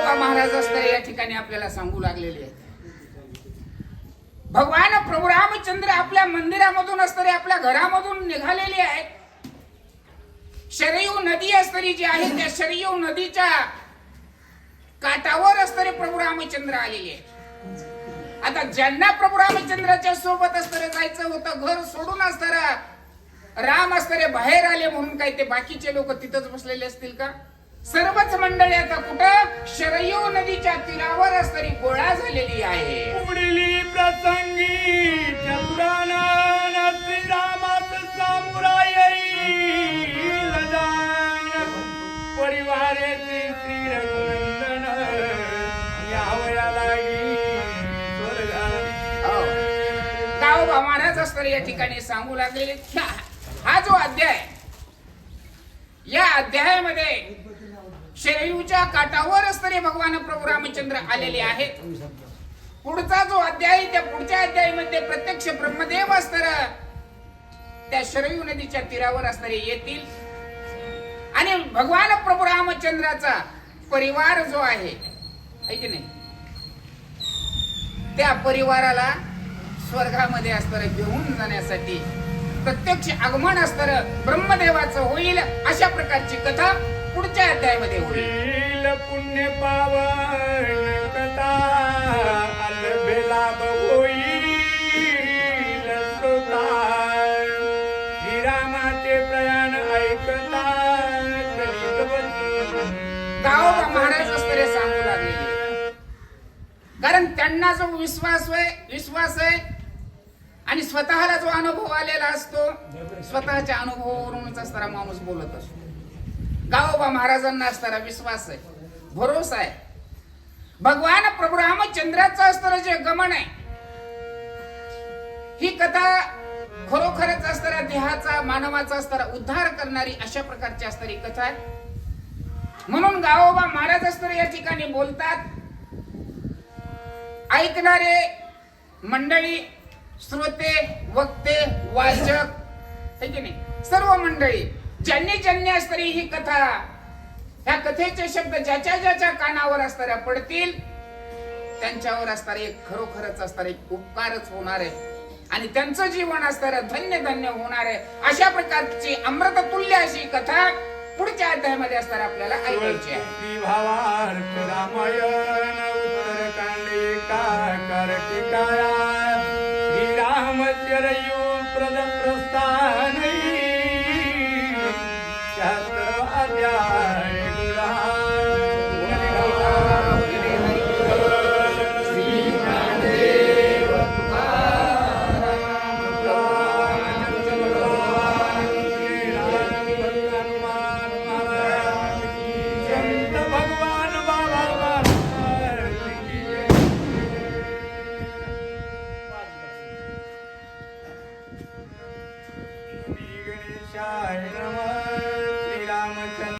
हो महाराज तर या ठिकाणी आपल्याला सांगू लागलेले आहेत? भगवान प्रभू रामचंद्र आपल्या मंदिरामधून असतरी आपल्या घरामधून निघालेले आहेत. शरयू नदी असतरी जी आहे त्या शरयू नदीच्या काठावर असतरी प्रभू रामचंद्र आलेले आहेत. आता ज्यांना प्रभू रामचंद्राच्या सोबत असताना जायचं होतं घर सोडून असताना राम असणारे बाहेर आले म्हणून काय ते बाकीचे लोक तिथंच बसलेले असतील का? सर्वच मंडळी आता कुठं? शरयू नदीच्या तीरावर असणारी गोळा झालेली आहे. पुढली प्रसंगी चतुराना श्रीरामाच सामुराई. लदान परिवारेचे श्री रघुनंदन यावया लागी हो. असणारे या ठिकाणी सांगू लागलेले हा जो अध्याय या अध्यायामध्ये शरयूच्या काठावर असणारे भगवान प्रभू रामचंद्र आलेले आहेत. पुढचा जो अध्याय त्या पुढच्या अध्यायामध्ये प्रत्यक्ष ब्रह्मदेव असणार त्या शरयू नदीच्या तीरावर असणारे येतील. आणि भगवान प्रभू रामचंद्राचा परिवार जो आहे है की नाही? त्या परिवाराला स्वर्गामध्ये असणार घेऊन जाण्यासाठी प्रत्यक्ष आगमन असणार ब्रह्मदेवाचं होईल अशा प्रकारची कथा पुढच्या अध्यायामध्ये होईल. पुण्य पावन कथा अल्भे लाभ होईल प्रयाण ऐकता. गावोबा महाराज असणारे सांगू लागलेले कारण त्यांना जो विश्वास आहे विश्वास आहे आणि स्वतःला जो अनुभव आलेला असतो स्वतःच्या अनुभवावरूनच असणारा माणूस बोलत असतो. गावोबा महाराजांना असणारा विश्वास आहे भरोसा आहे. भगवान प्रभू रामचंद्राचं असणारं जे गमन आहे ही कथा खरोखरच असणाऱ्या देहाचा मानवाचा असणारा उद्धार करणारी अशा प्रकारची असणारी कथा आहे. म्हणून गावोबा महाराज असणारे या ठिकाणी बोलतात ऐकणारे मंडळी श्रोते वक्ते वाचक है की नाही? सर्व मंडळी ज्यांनी ज्यांनी असणारी ही कथा ह्या कथेचे शब्द ज्याच्या ज्याच्या कानावर असणाऱ्या पडतील त्यांच्यावर असणारे एक खरोखरच असणारे एक उपकारच होणार आहे. आणि त्यांचं जीवन असणार धन्य धन्य होणार आहे. अशा प्रकारची अमृततुल्य अशी कथा पुढच्या अध्यायामध्ये असणार आपल्याला ऐकायची आहे. भावार्थ रामायण અત્યારે Shaya